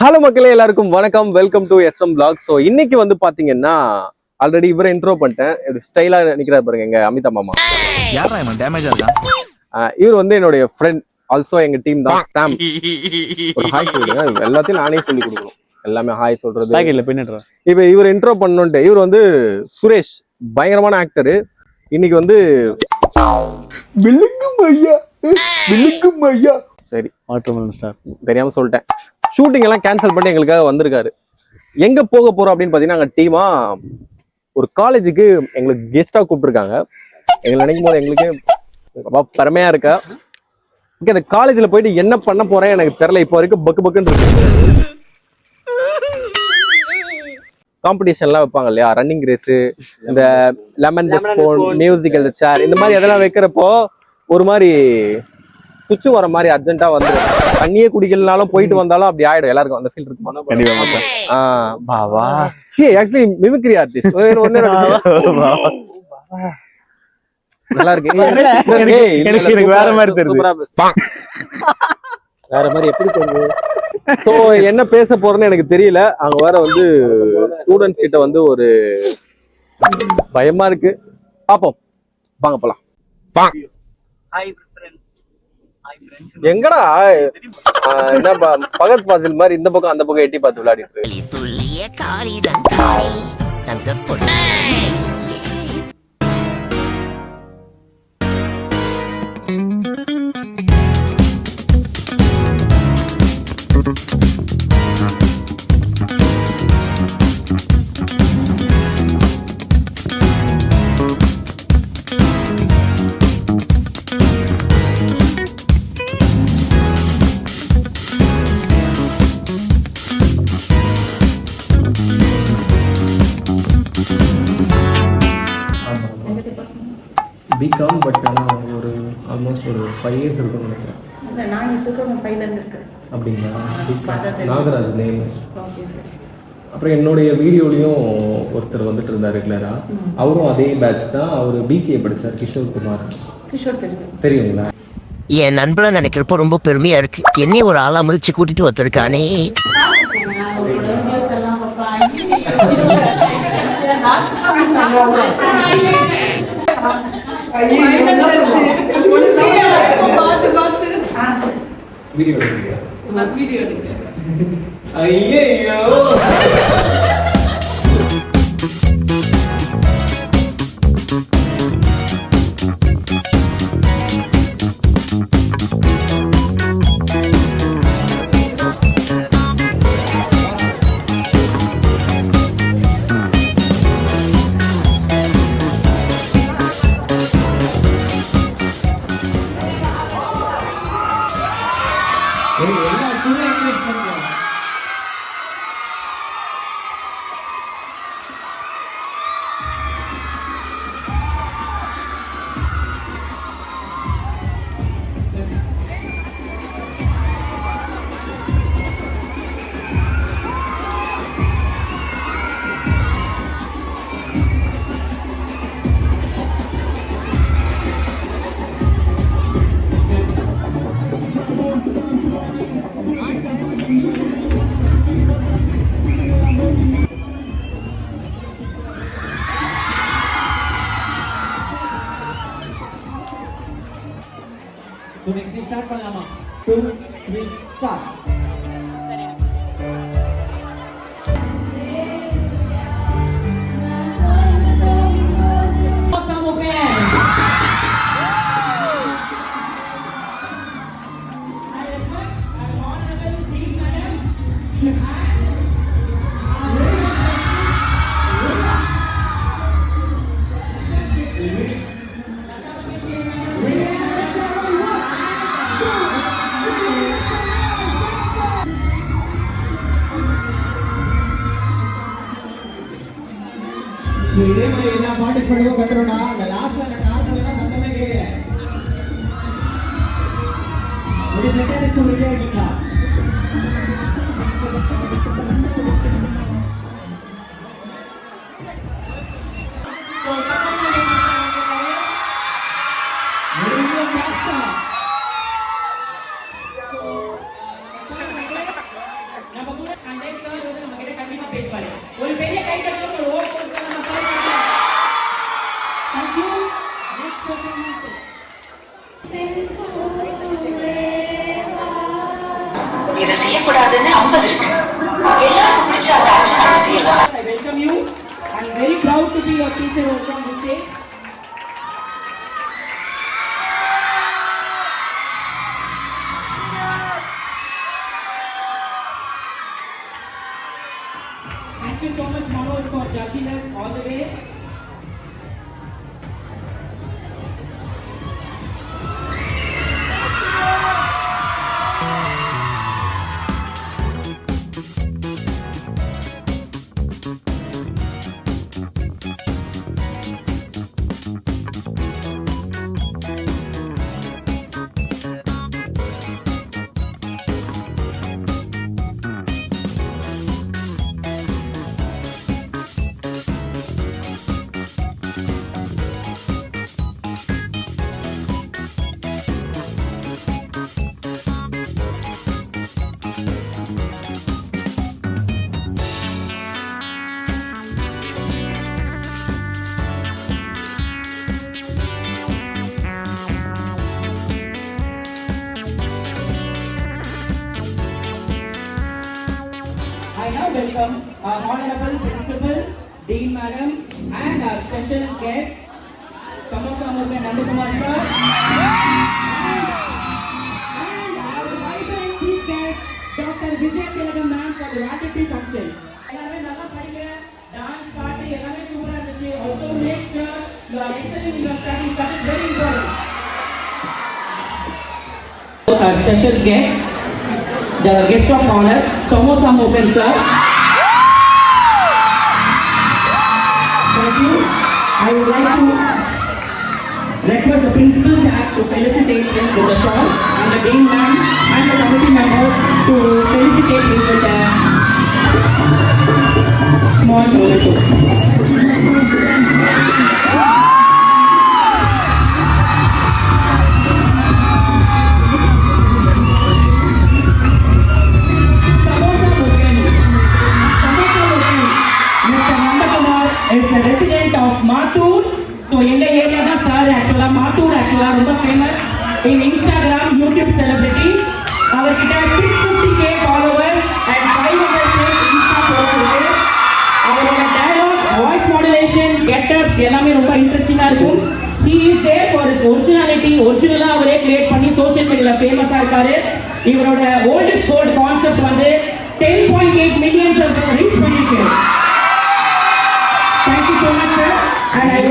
Hello மக்களே எல்லாருக்கும் வணக்கம். Welcome to SM blog so இன்னைக்கு வந்து பாத்தீங்கன்னா ஆல்ரெடி இவரை இன்ட்ரோ பண்ணிட்டேன். இப்படி ஸ்டைலா நிக்கிறாரு பாருங்க எங்க அமிதா மாமா. யாரா இவன்? டேமேஜா இருக்கான்? ஆஹ் இவர் வந்து என்னுடைய ஃப்ரெண்ட் ஆல்சோ எங்க டீம் தான். சாம் ஒரு ஹாய் சொல்லுங்க எல்லாத்தையும் நானே சொல்லி கொடுக்கணும். எல்லாமே ஹாய் சொல்றது. பேக்கெட்ல பின்னிடுறேன் இப்ப இவர் இன்ட்ரோ பண்ணணுன்ட்டு இவர் வந்து சுரேஷ் பயங்கரமான ஆக்டர் இன்னைக்கு வந்து விழுங்கும் ஐயா. விழுங்கும் ஐயா. சரி. வாட்டர்மெலன் ஸ்டார் தெரியாம சொல்லிட்டேன். ஷூட்டிங் எல்லாம் கேன்சல் பண்ணி எங்களுக்காக வந்திருக்காரு. எங்க போக போறோம் அப்படின்னு பாத்தீங்கன்னா நாங்க டீமா ஒரு காலேஜுக்கு எங்களுக்கு கெஸ்டா கூப்பிட்டுருக்காங்க. எங்களை நினைக்கும் போது எங்களுக்கு ரொம்ப பெருமையா இருக்கா. ஓகே அந்த காலேஜ்ல போயிட்டு என்ன பண்ண போறேன் எனக்கு தெரியல. இப்போ வரைக்கும் பக்கு பக்குன்னு இருக்கு. காம்படிஷன்லாம் வைப்பாங்க இல்லையா? ரன்னிங் ரேஸ் இந்த லெமன் ஸ்பூன் மியூசிக்கல் சேர் இந்த மாதிரி அதெல்லாம் வைக்கிறப்போ ஒரு மாதிரி சுச்சு வர மாதிரி அர்ஜென்ட்டா வந்துடும் தண்ணியே குடிக்கலனாலும் போயிட்டு வந்தாலும் அப்படி ஆயிடும். எல்லாருக்கும் அந்த ஃபீல் இருக்கு கண்டிப்பா மச்சான் ஆ. பாவா. ஏ ஆக்சுவலி மிமிக்ரி ஆர்டிஸ்ட் ஒன்னே நல்லா இருக்கு. எனக்கு- வேற மாதிரி தெரியுது. வேற மாதிரி எப்படி தெரியுது? சோ என்ன பேச போறேன்னு எனக்கு தெரியல. அங்க வேற வந்து ஸ்டூடெண்ட்ஸ் கிட்ட வந்து ஒரு பயமா இருக்கு. பாப்போம். வாங்க போலாம். எங்கடா? என்ன ப- பகத் பாசில் மாதிரி இந்த பக்கம் அந்த பக்கம் எட்டி பார்த்து விளையாடிட்டு ஃபைவ் இயர்ஸ் இருக்கும்னு நினைக்கிறேன். இல்லை நான் இப்போ அப்படிங்களா. நாகராஜ் நேம் அப்புறம் என்னுடைய வீடியோலையும் ஒருத்தர் வந்துட்டு இருந்தார் ரெகுலராக அவரும் அதே பேட்ச் தான் அவர் பிசிஏ படித்தார் கிஷோர் குமார். கிஷோர் தெரியும். தெரியுங்களா? என் நண்பனை நினைக்கிறப்போ ரொம்ப பெருமையா இருக்கு. என்னையும் ஒரு ஆளா மதிச்சு கூட்டிட்டு வந்திருக்கானே ஐயோ நெக்ஸ்ட் ஸ்டார்ட் பண்ணலாமா டூ த்ரீ ஸ்டார்ட் மாதிரி எல்லா பார்ட்டிசிபெண்ட்டும் கத்துறோம்னா அந்த லாஸ்ட்ல அந்த காரணம் எல்லாம் சத்தமே கேட்கல ஒரு செகண்ட் ரெடியா இருக்கீங்களா நிறைய கஷ்டம் நம்ம And then sir வந்து நம்ம கிட்ட கண்டிப்பா பேசுவாரு. ஒரு பெரிய கை தட்டலும் செய்யக்கூடாதுன்னு ஐம்பது இருக்கு எல்லாருக்கும் பிடிச்ச அந்த அஞ்சு நம்ம செய்யலாம் I welcome you. I'm very proud to be your teacher also on welcome our Honorable Principal, Dean Madam, and our special guest, Kamasamabe Nandakumar sir. And our vibrant chief guest, Dr. Vijay Tilagam ma'am for the Ratiti function. Dance party, also make sure you are excellent in your studies, that is very important. Our special guest, the guest of honor, Somo Samopen sir. I would like to request the principal to felicitate him with the shawl and the dean ma'am and the committee members to felicitate him with a small memento. In Instagram YouTube celebrity அவர்கிட்ட six fifty K followers and five hundred Ks insta post இருக்கு. அவரோட dialogues voice modulation getups எல்லாமே ரொம்ப இன்ட்ரெஸ்டிங்காக இருக்கும். He is there for is originality ஒரிஜினலாக அவரே create பண்ணி சோஷியல் மீடியாவில் ஃபேமஸாக இருக்காரு. இவரோட ஓல்டஸ்ட் கோல்டு கான்செப்ட் வந்து ten point eight millions reach பண்ணிருக்கு. Thank you so much sir and I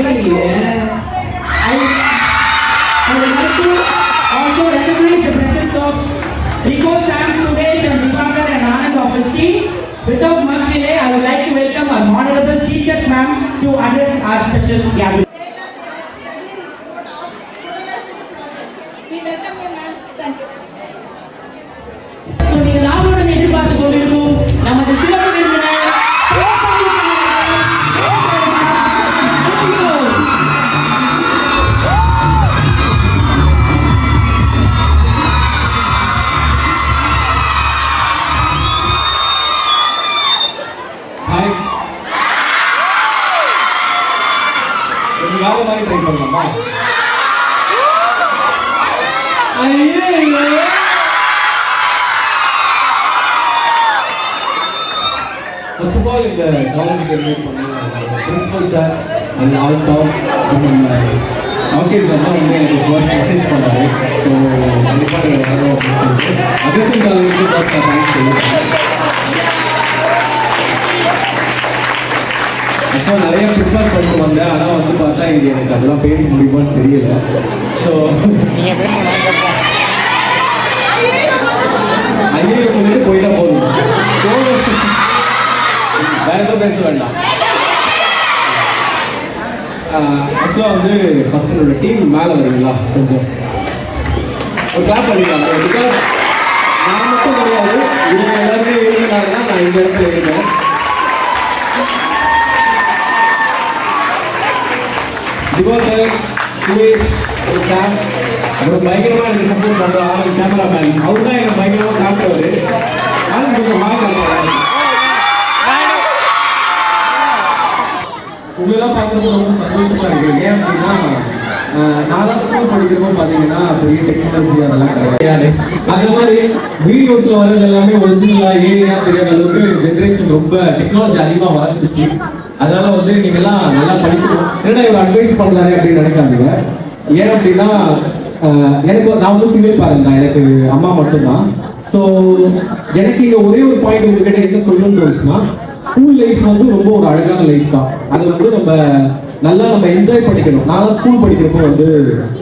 our honorable chief guest ma'am to address our special gathering. All இந்த காலேஜுக்கு இன்வைட் பண்ண principal sir and all staffs okay sir தான் வந்து எனக்கு first message பண்ணாரு. So கண்டிப்பாக நீங்கள் வரணும் அப்படின்னு சொல்லிட்டு அகஸ்டின் காலேஜுக்கு ஃபர்ஸ்ட் தேங்க்ஸ் சொல்லுவேன் நிறைய ப்ரிப்பேர் பண்ணிட்டு வந்தேன். ஆனால் வந்து பார்த்தா இங்கே எனக்கு அதெல்லாம் பேச முடியுமான்னு தெரியல. ஸோ ஐயோ சொல்லிட்டு போயிட்டா. வேற எதுவும் பேச வேண்டாம். ஆக்சுவலாக வந்து ஃபஸ்ட்டு என்னோட டீம் மேலே வருவீங்களா கொஞ்சம். ஒரு கிளாப் பண்ணிக்கலாம் பிகாஸ் நான் மட்டும் கிடையாது இவங்க எல்லாருமே இருந்தாங்கன்னா நான் இந்த இடத்துல இருக்கேன் திவாகர் சுரேஷ் ஒரு சாம் அப்புறம் பயங்கரமாக எனக்கு சப்போர்ட் பண்ணுற ஆள் கேமராமேன் அவர் தான் எனக்கு பயங்கரமாக காட்டுறவர் ஆனால் கொஞ்சம் வாய் ஆஹ், நான் ஸ்கூல் படிக்கிறப்போ பார்த்தீங்கன்னா பெரிய டெக்னாலஜி அதெல்லாம் கிடையாது. அதே மாதிரி வீடியோஸ்ல வர்றது எல்லாமே ஒரிஜினலா ஏரியா தெரியாத அளவுக்கு ஜென்ரேஷன் ரொம்ப டெக்னாலஜி அதிகமாக வளர்ந்துச்சு. அதனால வந்து நீங்கெல்லாம் நல்லா படிக்கணும். என்னடா இவர் அட்வைஸ் பண்ணலாரு அப்படின்னு நினைக்காதீங்க. ஏன் அப்படின்னா ஆஹ், எனக்கு நான் வந்து சிங்கிள் பேரண்ட் தான். எனக்கு அம்மா மட்டும்தான். ஸோ எனக்கு இங்க ஒரே ஒரு பாயிண்ட் உங்ககிட்ட என்ன சொல்லணும்னு தோணுச்சுன்னா ஸ்கூல் லைஃப் வந்து ரொம்ப ஒரு அழகான லைஃப் தான். அது வந்து நம்ம நல்லா நம்ம என்ஜாய் பண்ணிக்கணும் நாங்கள் ஸ்கூல் படிக்கிறப்போ வந்து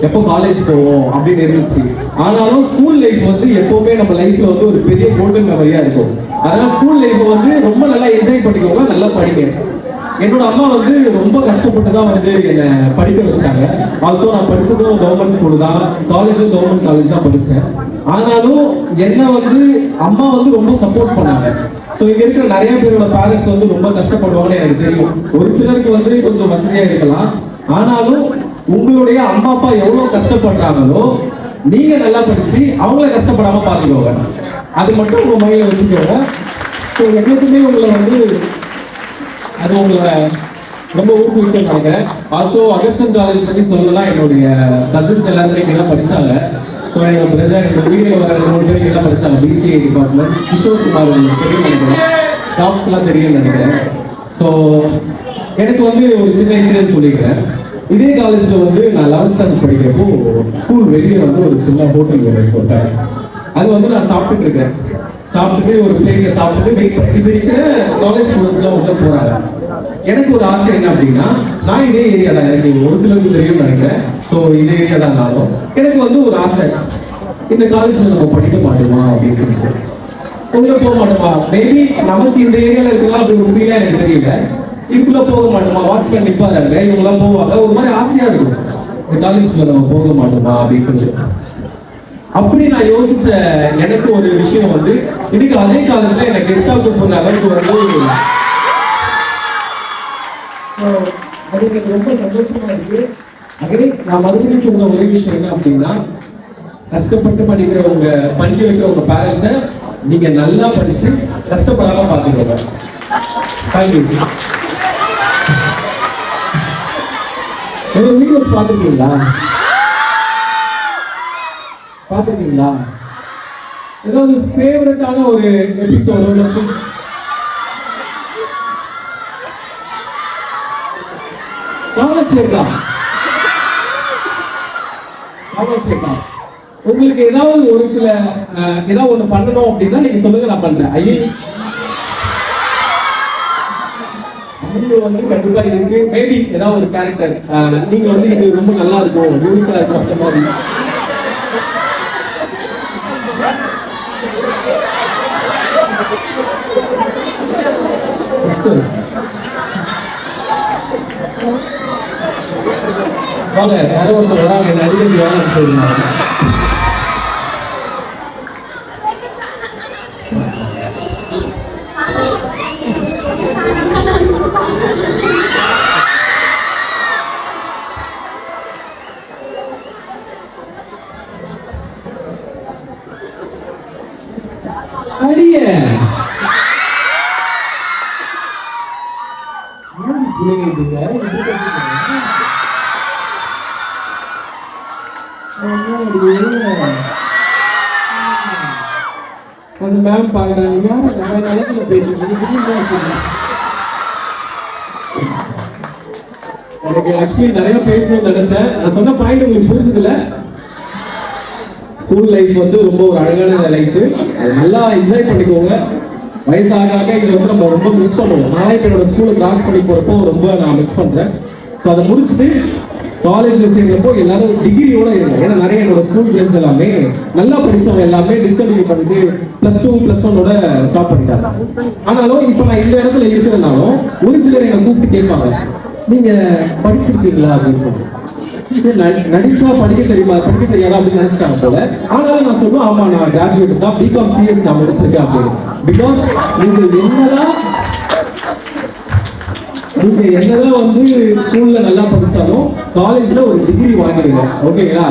எப்போ காலேஜ் போவோம் அப்படின்னு இருந்துச்சு. ஆனாலும் ஸ்கூல் லைஃப் வந்து எப்பவுமே நம்ம லைஃப்ல வந்து ஒரு பெரிய கோல்டன் மெமரியா இருக்கும். அதனால ஸ்கூல் லைஃப் வந்து ரொம்ப நல்லா என்ஜாய் பண்ணிக்கோங்க நல்லா படிங்க. என்னோட அம்மா வந்து ரொம்ப கஷ்டப்பட்டு தான் வந்து என்னை படிக்க வச்சாங்க. ஆல்சோ நான் படிச்சதும் கவர்மெண்ட் ஸ்கூல் தான் காலேஜும் கவர்மெண்ட் காலேஜ் தான் படிச்சேன். ஆனாலும் என்ன வந்து அம்மா வந்து ரொம்ப சப்போர்ட் பண்ணாங்க. ஸோ இங்க இருக்கிற நிறைய பேரோட பேரண்ட்ஸ் வந்து ரொம்ப கஷ்டப்படுவாங்கன்னு எனக்கு தெரியும். ஒரு சிலருக்கு வந்து கொஞ்சம் வசதியா இருக்கலாம். ஆனாலும் உங்களுடைய அம்மா அப்பா எவ்வளவு கஷ்டப்படுறாங்களோ நீங்க நல்லா படிச்சு அவங்கள கஷ்டப்படாம பாத்துக்கோங்க. அது மட்டும் உங்க மையில வச்சுக்கோங்க. ஸோ எங்களுக்குமே உங்களை வந்து அது உங்களை ரொம்ப ஊக்குவிக்கும் நினைக்கிறேன். ஆல்சோ அகஸ்டன் காலேஜ் பத்தி சொல்லலாம் என்னுடைய கசின்ஸ் எல்லாத்துலேயும் படிச்சாங்க. எங்கள் எங்க பிரதர் எங்க வீடியோ வர மூணு பேர் தான் படிச்சாங்க. பிசிஏ டிபார்ட்மெண்ட் கிஷோர் குமார் தெரியும் நினைக்கிறேன் ஸ்டாஃப்ஸ்லாம் தெரியும் நினைக்கிறேன். ஸோ எனக்கு வந்து ஒரு சின்ன இன்சிடென்ட் சொல்லிக்கிறேன். இதே காலேஜில் வந்து நான் லெவன்த் ஸ்டாண்டர்ட் படிக்கிறப்போ ஸ்கூல் வெளியே வந்து ஒரு சின்ன ஹோட்டல் ஒன்று போட்டேன். அது வந்து நான் சாப்பிட்டுட்டு இருக்கேன். சாப்பிட்டுட்டு ஒரு பிள்ளைங்க சாப்பிட்டுட்டு வெயிட் பண்ணிட்டு இருக்கிற காலேஜ் ஸ்டூடெண்ட்ஸ்லாம் உள்ள போகிறாங்க எனக்கு ஒரு ஆசை என்ன அப்படின்னா நான் இதே ஏரியா தான் எனக்கு ஒரு சிலருக்கு தெரியும் நினைக்கிறேன். ஸோ இதே ஏரியா தான் எனக்கு வந்து ஒரு ஆசை. இந்த காலேஜ்ல நம்ம படிக்க மாட்டோமா அப்படின்னு சொல்லிட்டு. உள்ள போக மாட்டோமா? மேபி நமக்கு இந்த ஏரியால இருக்கலாம் அப்படி ஒரு ஃபீலா எனக்கு தெரியல. இதுக்குள்ள போக மாட்டோமா? வாட்ச்மேன் நிப்பாரு இவங்கெல்லாம் போவாங்க. ஒரு மாதிரி ஆசையா இருக்கும். இந்த காலேஜ்குள்ள நம்ம போக மாட்டோமா அப்படின்னு சொல்லிட்டு. அப்படி நான் யோசிச்ச எனக்கு ஒரு விஷயம் வந்து இன்னைக்கு அதே காலத்துல எனக்கு கெஸ்டா கூப்பிடுற அளவுக்கு வந்து அது எனக்கு ரொம்ப சந்தோஷமா இருக்கு. ஆகவே நான் மறுபடியும் சொல்ற ஒரே விஷயம் என்ன அப்படின்னா கஷ்டப்பட்டு படிக்கிற உங்க படிக்க வைக்கிற உங்க பேரண்ட்ஸை நீங்க நல்லா படிச்சு கஷ்டப்படாம பாத்துக்கோங்க தேங்க்யூ ஒரு வீடியோஸ் பார்த்துருக்கீங்களா? பார்த்துருக்கீங்களா? ஏதாவது ஃபேவரட்டான ஒரு எபிசோடு காலேஜ் இருக்கா அவ்வளோ இருக்கா உங்களுக்கு ஏதாவது ஒரு சில ஏதாவது ஒன்று பண்ணணும் அப்படின்னா நீங்கள் சொல்லுங்க நான் பண்ணுறேன் ஐயோ. அது வந்து கண்டிப்பா இருக்கு. மேபி ஏதாவது ஒரு கேரக்டர் நீங்க வந்து இது ரொம்ப நல்லா இருக்கும். யூனிக்கா இருக்கும் அந்த மாதிரி. Sisters. வாங்க யாரோ ஒருத்தர் வராங்க சொல்லுங்க அடிய. அந்த மேம் பாக்குறாங்க யாரும் நம்ம நிலத்துல பேசுறீங்க எனக்கு ஆக்சுவலி நிறைய பேசணும்னு நினைச்சேன் நான் சொன்ன பாயிண்ட் உங்களுக்கு புரிஞ்சதுல ஸ்கூல் லைஃப் வந்து ரொம்ப ஒரு அழகான லைஃப் நல்லா என்ஜாய் பண்ணிக்கோங்க. வயசாக ஆக இதை வந்து நம்ம ரொம்ப மிஸ் பண்ணுவோம். நான் இப்போ என்னோட ஸ்கூலை கிராஸ் பண்ணி போகிறப்போ ரொம்ப நான் மிஸ் பண்ணுறேன் ஸோ அதை முடிச்சுட்டு காலேஜில் சேர்ந்தப்போ எல்லாரும் டிகிரியோட இருந்தோம். ஏன்னா நிறைய என்னோட ஸ்கூல் ஃப்ரெண்ட்ஸ் எல்லாமே நல்லா படித்தவங்க எல்லாமே டிஸ்கண்டினியூ பண்ணிட்டு ப்ளஸ் டூ ப்ளஸ் ஒன்னோட ஸ்டாப் பண்ணிட்டாங்க. ஆனாலும் இப்போ நான் இந்த இடத்துல இருக்கிறதுனாலும் ஒரு சிலர் என்னை கூப்பிட்டு கேட்பாங்க நீங்க படிச்சிருக்கீங்களா? அப்படின்னு சொல்லி. இது நடி- நடிச்சா படிக்க தெரியுமா? படிக்க தெரியாதா அப்படின்னு நினைச்சிட்டாங்க போல. ஆனாலும் நான் சொல்லுவேன் ஆமா நான் கிராஜுவேட் தான் பிகாம் சிஎஸ் நான் முடிச்சிருக்கேன் அப்படின்னு. பிகாஸ் நீங்க என்னதான் நீங்க என்னதான் வந்து ஸ்கூல்ல நல்லா படிச்சாலும் காலேஜ்ல ஒரு டிகிரி வாங்கிடுங்க. ஓகேங்களா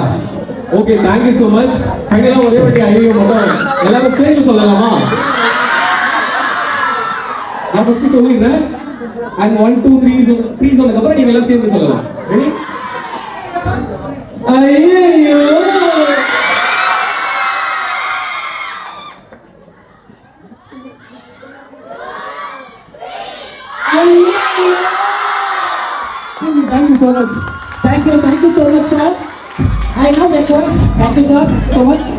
ஓகே தேங்க்யூ ஸோ மச் ஃபைனலா ஒரே வாட்டி ஐயோ மட்டும் எல்லாரும் சேர்ந்து சொல்லலாமா? நான் ஃபஸ்ட்டு சொல்லிடுறேன். And one two three three சொன்னதுக்கப்புறம் நீங்கள் எல்லாம் சேர்ந்து சொல்லலாம். ஐயோ much. Thank you, thank you so much, sir. I know that voice. Thank you, sir, so much.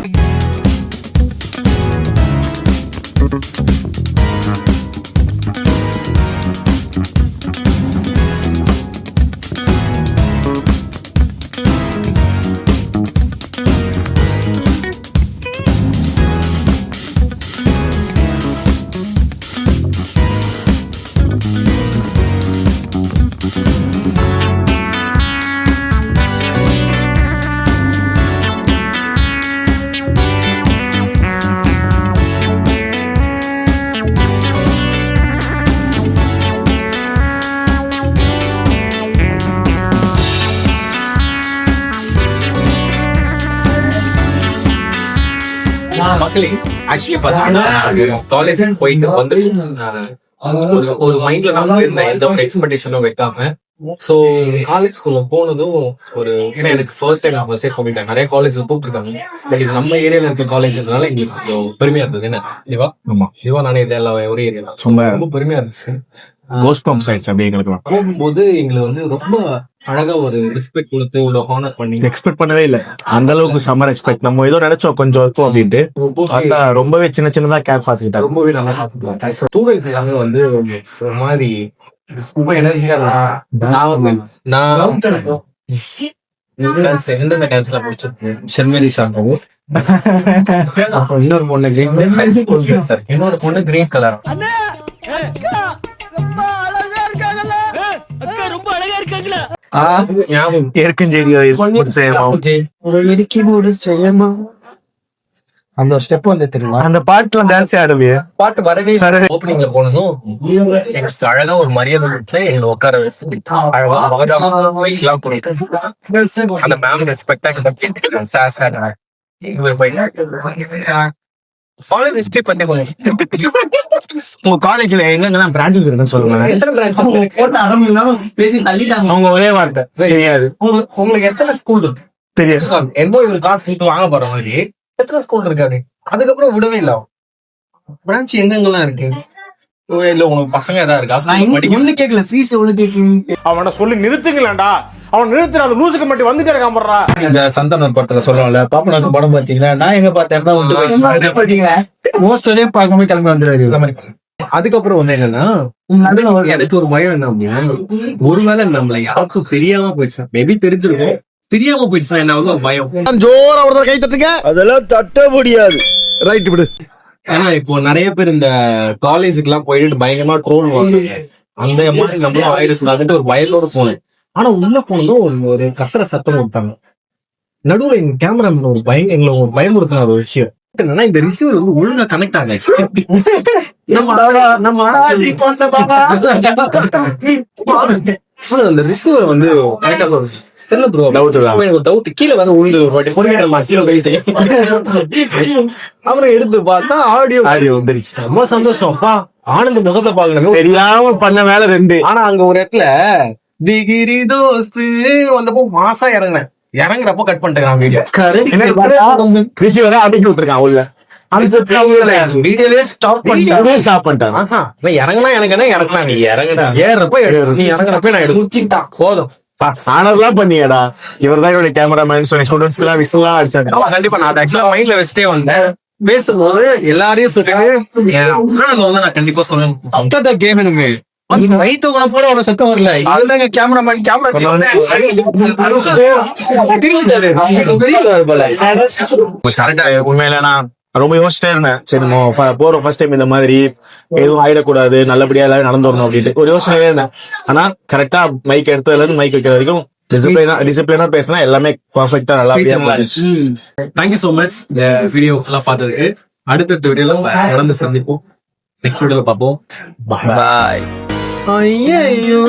Actually பாத்தீங்கன்னா காலேஜ் போயிட்டு வந்து ஒரு ஒரு மைண்ட்ல நான் இருந்தேன் எந்த ஒரு எக்ஸ்பெக்டேஷனும் வைக்காம. சோ காலேஜ் ஸ்கூல்ல போனதும் ஒரு ஏன்னா எனக்கு ஃபர்ஸ்ட் டைம் ஃபர்ஸ்ட் டைம் சொல்லிட்டேன் நிறைய காலேஜ்ல கூப்பிட்டுருக்காங்க பட் இது நம்ம ஏரியால இருக்க காலேஜ்னால எங்களுக்கு கொஞ்சம் பெருமையா இருந்தது. என்ன சிவா? ஆமா. சிவா நானே இதெல்லாம் ஒரே ஏரியா ரொம்ப ரொம்ப பெருமையா இருந்துச்சு. கோஸ்ட் பம்ப்ஸ் ஆயிடுச்சு அப்படியே எங்களுக்கு போகும்போது எங்களுக்கு வந்து ரொம்ப அழகா ஒரு ரெஸ்பெக்ட் கொடுத்து இவ்வளவு ஹானர் பண்ணி எக்ஸ்பெக்ட் பண்ணவே இல்ல. அந்த அளவுக்கு சம்மர் எக்ஸ்பெக்ட் நம்ம ஏதோ நினைச்சோம் கொஞ்சம் இருக்கும் அப்படின்ட்டு. அந்த ரொம்பவே சின்ன சின்னதா கேப் பாத்துக்கிட்டாரு ரொம்பவே நல்லா பார்த்துக்கலாம் ஸ்டூடெண்ட்ஸ் எல்லாமே வந்து ஒரு மாதிரி ரொம்ப எனர்ஜியா நான் வந்து நான் dance எந்தெந்த டான்ஸ்ல பிடிச்சிருக்கு? செல்மேரி சாங்கவும் அப்புறம் இன்னொரு பொண்ணு கிரீன் இன்னொரு பொண்ணு கிரீன் கலர் ஏற்கும் செடியோ அந்த ஒரு ஸ்டெப் வந்து தெரியுமா அந்த பாட்டுல டான்ஸ் ஆடுவியே பாட்டு வரவே ஓப்பனிங்ல போனதும் அழகா ஒரு மரியாதை கொடுத்து எங்களை உட்கார வச்சு அழகா எல்லாம் பண்ணிட்டு அந்த மேம் ரெஸ்பெக்டா சார் சார் இவர் ஃபாலோ ஹிஸ்டரி பண்ணி கொஞ்சம் உங்க காலேஜ்ல எங்கெங்கெல்லாம் பிரான்சஸ் இருக்குன்னு சொல்லுங்க. எத்தனை பிரான்ச் பேசி தள்ளிட்டாங்க. அவங்க ஒரே வார்த்தை தெரியாது. உங்களுக்கு உங்களுக்கு எத்தனை ஸ்கூல் இருக்கு? தெரியாது. என்னமோ இவர் காசு கொடுத்து வாங்க போற மாதிரி எத்தனை ஸ்கூல் இருக்கு அப்படி? அதுக்கப்புறம் விடவே இல்ல. பிரான்ச் எங்கெங்கெல்லாம் இருக்கு? இல்ல உங்களுக்கு பசங்க ஏதாவது இருக்கா? ஒண்ணு கேட்கல ஃபீஸ் எவ்வளவு கேக்குறீங்க அவனை சொல்லி நிறுத்துங்களேன்டா. அவன் நிறுத்துற அந்த லூசுக்கு மட்டும் வந்துட்டே இருக்கான் இந்த சந்தானம் படத்துல சொல்லுவாங்கல்ல பாப்பநாசம் படம் பாத்தீங்கன்னா நான் எங்க பார்த்தேன்? பாத்தீங்களா மோஸ்டரே பார்க்காம கிளம்பி வந்துருவாரு அதுக்கப்புறம் வந்து என்னன்னா எனக்கு ஒரு பயம் என்ன அப்படின்னா ஒருவேளை நம்மள யாருக்கும் தெரியாம போயிடுச்சா? மேபி தெரிஞ்சிருக்கும். தெரியாம போயிடுச்சா? என்ன பயம். ஜோரா ஒருத்தர் கை தட்டுங்க. அதெல்லாம் தட்ட முடியாது. ரைட் விடு. ஏன்னா இப்போ நிறைய பேர் இந்த காலேஜுக்கு எல்லாம் போயிட்டு பயங்கரமா ட்ரோல் அந்த மாதிரி நம்மளும் ஆயிடுச்சுன்னு ஒரு பயத்தோட போனேன். ஆனா உள்ள போனதும் ஒரு ஒரு கத்துற சத்தம் விட்டாங்க நடுவுல எங்க கேமராமேன் ஒரு பயம் எங்களை ஒரு பயமுறுத்தின ஒரு விஷயம். என்னன்னா இந்த ரிசீவர் வந்து ஒழுங்கா கனெக்ட் ஆகாது நம்ம நம்ம அந்த ரிசீவர் வந்து கரெக்டா சொல்லுது. தெரியல ப்ரோ தான். எனக்கு டவுட் கீழே வந்து உழுந்து ஒரு வாட்டி. கீழே கை அப்புறம் எடுத்து பார்த்தா ஆடியோ ஆடியோ வந்துருச்சு. ரொம்ப சந்தோஷம். அப்பா ஆனந்த முகத்தை பாக்கணுமே தெரியாம பண்ண வேலை ரெண்டு. ஆனா அங்க ஒரு இடத்துல திகிரி தோஸ்து வந்தப்போ மாசா இறங்கினேன். இறங்குறப்போ கட் பண்ணிட்டேன் வீடியோ. கிருஷி வர அப்படிட்டு விட்டுருக்கான் உள்ள. இறங்குனா எனக்கு என்ன இறங்குனா நீ இறங்குடா. ஏறப்ப. நீ இறங்குறப்ப நான் எடுத்து போதும். ஆனர்லாம் பண்ணியடா. இவர் தான் இவருடைய கேமராமேன் சொல்லி ஸ்டூடெண்ட்ஸ் எல்லாம் விசிலாம் அடிச்சாங்க. ஆமா கண்டிப்பா. நான் ஆக்சுவலா மைண்ட்ல வச்சுட்டே வந்தேன். பேசும்போது எல்லாரையும் சொல்லிட்டு என் ஆனந்தம் வந்து நான் கண்டிப்பா சொல்லுவேன். அத்தத்தை கேம் எனக்கு. வயிற்று கூட போட ஒரு சத்தம் வரல. அதுதாங்க கேமராமேன் கேமரா உண்மையில நான் ரொம்ப யோசிச்சிட்டே இருந்தேன். சரி நம்ம போறோம் ஃபர்ஸ்ட் டைம் இந்த மாதிரி எதுவும் ஆயிடக்கூடாது நல்லபடியா எல்லாரும் நடந்து வரணும் அப்படின்ட்டு. ஒரு யோசனையே இருந்தேன். ஆனா கரெக்டா மைக் எடுத்ததுல இருந்து மைக் வைக்கிற வரைக்கும் டிசிப்ளினா டிசிப்ளினா பேசினா எல்லாமே பர்ஃபெக்டா நல்லபடியா போச்சு. தேங்க்யூ சோ மச் இந்த வீடியோ ஃபுல்லா பார்த்ததுக்கு. அடுத்தடுத்த வீடியோல தொடர்ந்து சந்திப்போம். நெக்ஸ்ட் வீடியோல பார்ப்போம். பாய் ஐயோ